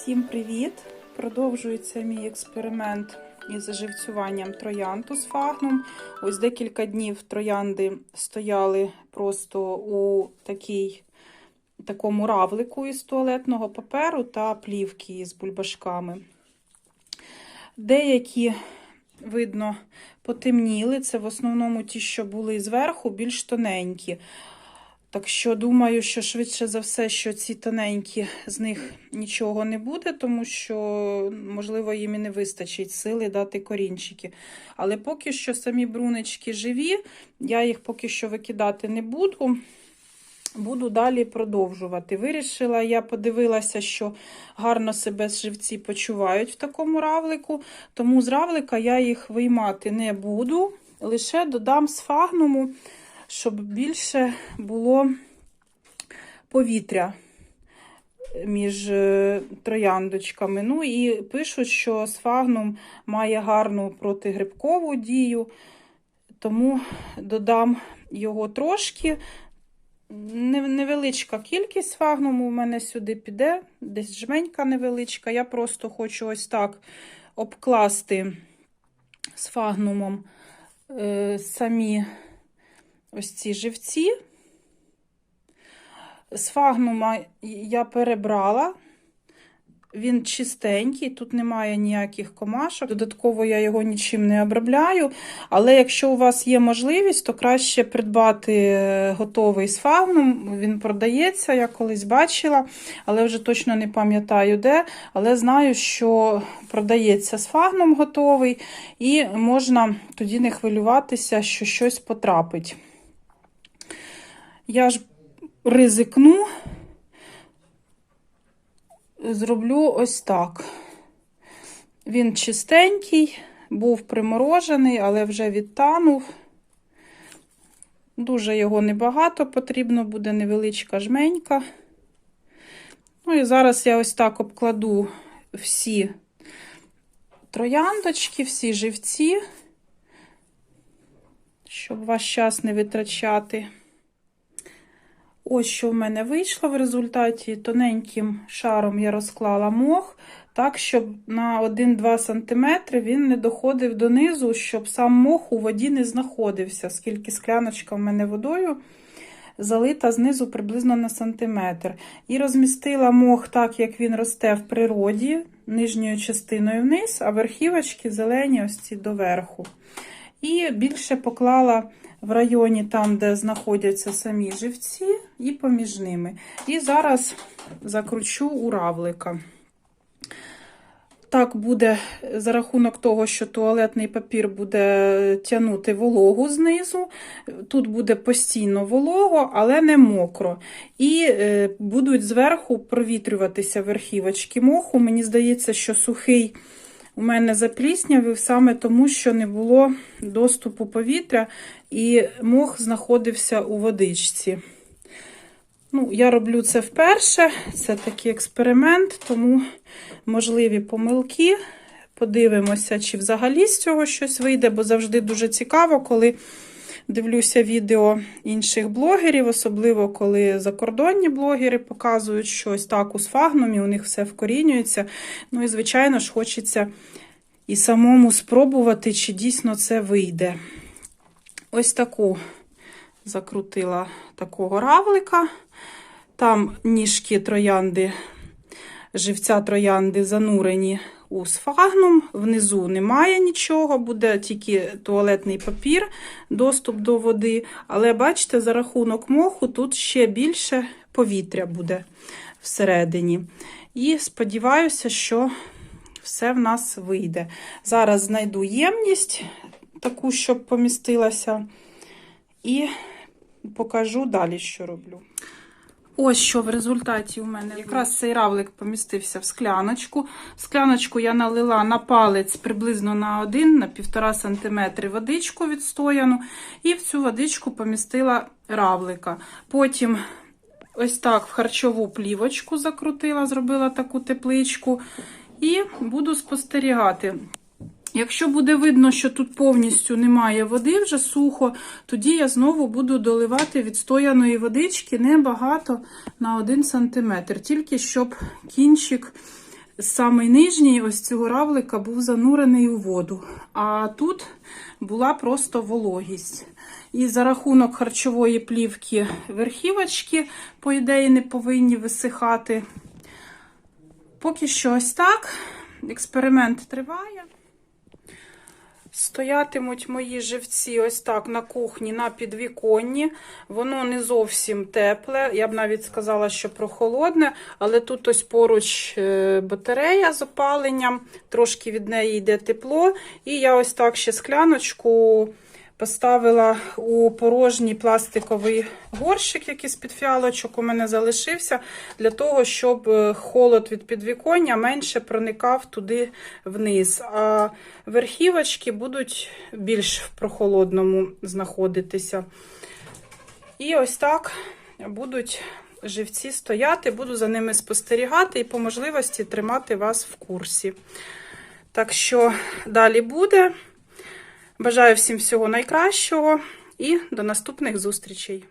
Всім привіт! Продовжується мій експеримент із живцюванням троянту з фагном. Ось декілька днів троянди стояли просто у такій, такому равлику із туалетного паперу та плівки з бульбашками. Деякі, видно, потемніли. Це в основному ті, що були зверху, більш тоненькі. Так що думаю, що швидше за все, що ці тоненькі з них нічого не буде, тому що, можливо, їм і не вистачить сили дати корінчики. Але поки що самі брунички живі, я їх поки що викидати не буду. Буду далі продовжувати. Вирішила, я подивилася, що гарно себе живці почувають в такому равлику, тому з равлика я їх виймати не буду, лише додам з фагнуму щоб більше було повітря між е, трояндочками. Ну і пишуть, що сфагнум має гарну протигрибкову дію, тому додам його трошки. Невеличка кількість сфагнуму у мене сюди піде, десь жменька невеличка. Я просто хочу ось так обкласти сфагнумом е, самі ось ці живці. З я перебрала, він чистенький, тут немає ніяких комашок. Додатково я його нічим не обробляю. Але якщо у вас є можливість, то краще придбати готовий з фагном. Він продається, я колись бачила, але вже точно не пам'ятаю де. Але знаю, що продається з готовий, і можна тоді не хвилюватися, що щось потрапить. Я ж ризикну, зроблю ось так. Він чистенький, був приморожений, але вже відтанув. Дуже його небагато потрібно, буде невеличка жменька. Ну і зараз я ось так обкладу всі трояндочки, всі живці, щоб ваш час не витрачати. Ось що в мене вийшло в результаті. Тоненьким шаром я розклала мох, так, щоб на 1-2 см він не доходив донизу, щоб сам мох у воді не знаходився, скільки скляночка в мене водою залита знизу приблизно на сантиметр. І розмістила мох так, як він росте в природі, нижньою частиною вниз, а верхівочки зелені ось ці доверху. І більше поклала в районі, там, де знаходяться самі живці, і поміж ними. І зараз закручу у равлика. Так буде за рахунок того, що туалетний папір буде тягнути вологу знизу. Тут буде постійно волого, але не мокро. І е, будуть зверху провітрюватися верхівочки моху. Мені здається, що сухий у мене запліснявив саме тому, що не було доступу повітря, і мох знаходився у водичці. Ну, Я роблю це вперше, це такий експеримент, тому можливі помилки. Подивимося, чи взагалі з цього щось вийде, бо завжди дуже цікаво, коли дивлюся відео інших блогерів, особливо коли закордонні блогери показують щось так у сфагнумі, у них все вкорінюється. Ну і, звичайно ж, хочеться і самому спробувати, чи дійсно це вийде. Ось таку закрутила такого равлика. Там ніжки троянди, живця троянди занурені у сфагнум. Внизу немає нічого, буде тільки туалетний папір, доступ до води. Але бачите, за рахунок моху тут ще більше повітря буде всередині. І сподіваюся, що все в нас вийде. Зараз знайду ємність, таку, щоб помістилася, і покажу далі, що роблю. Ось що в результаті у мене якраз цей равлик помістився в скляночку. Скляночку я налила на палець приблизно на 1 на 1,5 см водичку відстояну, і в цю водичку помістила равлика. Потім ось так в харчову плівочку закрутила, зробила таку тепличку, і буду спостерігати. Якщо буде видно, що тут повністю немає води, вже сухо, тоді я знову буду доливати відстояної водички небагато на 1 см, тільки щоб кінчик самий нижній ось цього равлика був занурений у воду, а тут була просто вологість. І за рахунок харчової плівки верхівочки, по ідеї, не повинні висихати. Поки що ось так. Експеримент триває. Стоятимуть мої живці ось так на кухні, на підвіконні. Воно не зовсім тепле. Я б навіть сказала, що прохолодне, але тут ось поруч е, батарея з опаленням, трошки від неї йде тепло. І я ось так ще скляночку поставила у порожній пластиковий горщик, який з-під фіалочок у мене залишився, для того, щоб е, холод від підвіконня менше проникав туди вниз. А верхівочки будуть більш в прохолодному знаходитися. І ось так будуть живці стояти, буду за ними спостерігати і по можливості тримати вас в курсі. Так що далі буде. Бажаю всім всього найкращого і до наступних зустрічей!